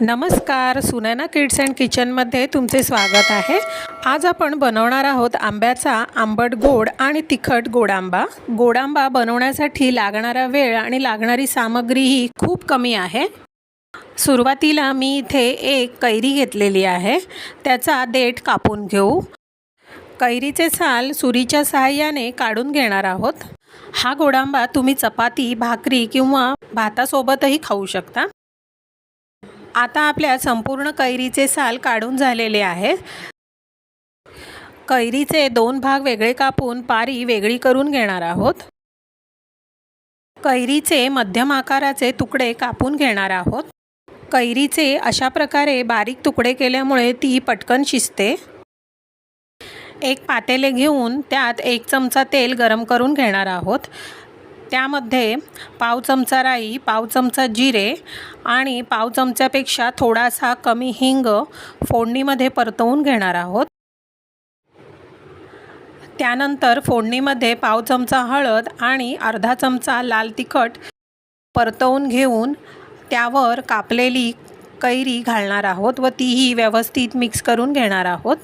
नमस्कार Sunaina kids and किचनमध्ये तुमचे स्वागत आहे. आज आपण बनवणार आहोत आंब्याचा आंबट गोड आणि तिखट गोडांबा. गोडांबा बनवण्यासाठी लागणारा वेळ आणि लागणारी सामग्री ही खूप कमी आहे. सुरुवातीला मी इथे एक कैरी घेतलेली आहे. त्याचा देठ कापून घेऊ. कैरीचे साल सुरीच्या सहाय्याने काढून घेणार आहोत. हा गोडांबा तुम्ही चपाती भाकरी किंवा भातासोबतही खाऊ शकता. आता आपल्या संपूर्ण कैरीचे साल काढून झालेले आहे कैरीचे दोन भाग वेगळे कापून पारी वेगळी करून घेणार आहोत. कैरीचे मध्यम आकाराचे तुकडे कापून घेणार आहोत. कैरीचे अशा प्रकारे बारीक तुकडे केल्यामुळे ती पटकन शिजते. एक पातेले घेऊन त्यात एक चमचा तेल गरम करून घेणार आहोत. त्यामध्ये पाव चमचा राई पाव चमचा जिरे आणि पाव चमच्यापेक्षा थोडासा कमी हिंग फोडणीमध्ये परतवून घेणार आहोत. त्यानंतर फोडणीमध्ये पाव चमचा हळद आणि अर्धा चमचा लाल तिखट परतवून घेऊन त्यावर कापलेली कैरी घालणार आहोत व तीही व्यवस्थित मिक्स करून घेणार आहोत.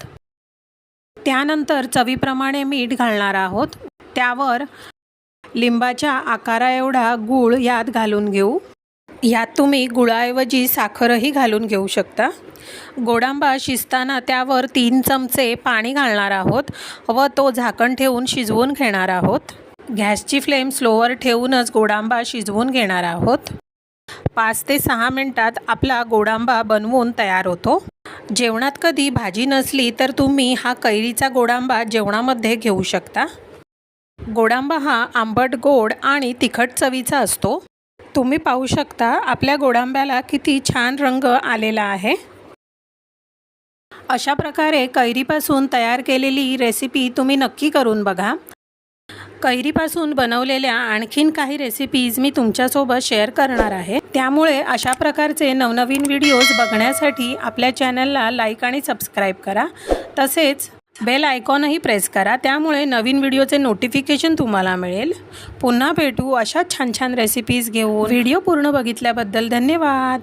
त्यानंतर चवीप्रमाणे मीठ घालणार आहोत. त्यावर लिंबाच्या आकाराएवढा गूळ यात घालून घेऊ. यात तुम्ही गुळाऐवजी साखरही घालून घेऊ शकता. गोडांबा शिजताना त्यावर तीन चमचे पाणी घालणार आहोत व तो झाकण ठेवून शिजवून घेणार आहोत. गॅसची फ्लेम स्लोवर ठेवूनच गोडांबा शिजवून घेणार आहोत. पाच ते सहा मिनटात आपला गोडांबा बनवून तयार होतो. जेवणात कधी भाजी नसली तर तुम्ही हा कैरीचा गोडांबा जेवणामध्ये घेऊ शकता. गोडांबा हा आंबट गोड आणि तिखट चवीचा असतो. तुम्ही पाहू शकता आपल्या गोडांब्याला किती छान रंग आलेला आहे. अशा प्रकारे कैरीपासून तयार केलेली रेसिपी तुम्ही नक्की करून बघा. कैरीपासून बनवलेल्या आणखीन काही रेसिपीज मी तुमच्यासोबत शेअर करणार आहे. त्यामुळे अशा प्रकारचे नवनवीन व्हिडिओज बघण्यासाठी आपल्या चॅनलला लाईक आणि सबस्क्राईब करा. तसेच बेल आयकॉनही प्रेस करा त्यामुळे नवीन व्हिडिओचे नोटिफिकेशन तुम्हाला मिळेल. पुन्हा भेटू अशा छान छान रेसिपीज घेऊन. व्हिडिओ पूर्ण बघितल्याबद्दल धन्यवाद.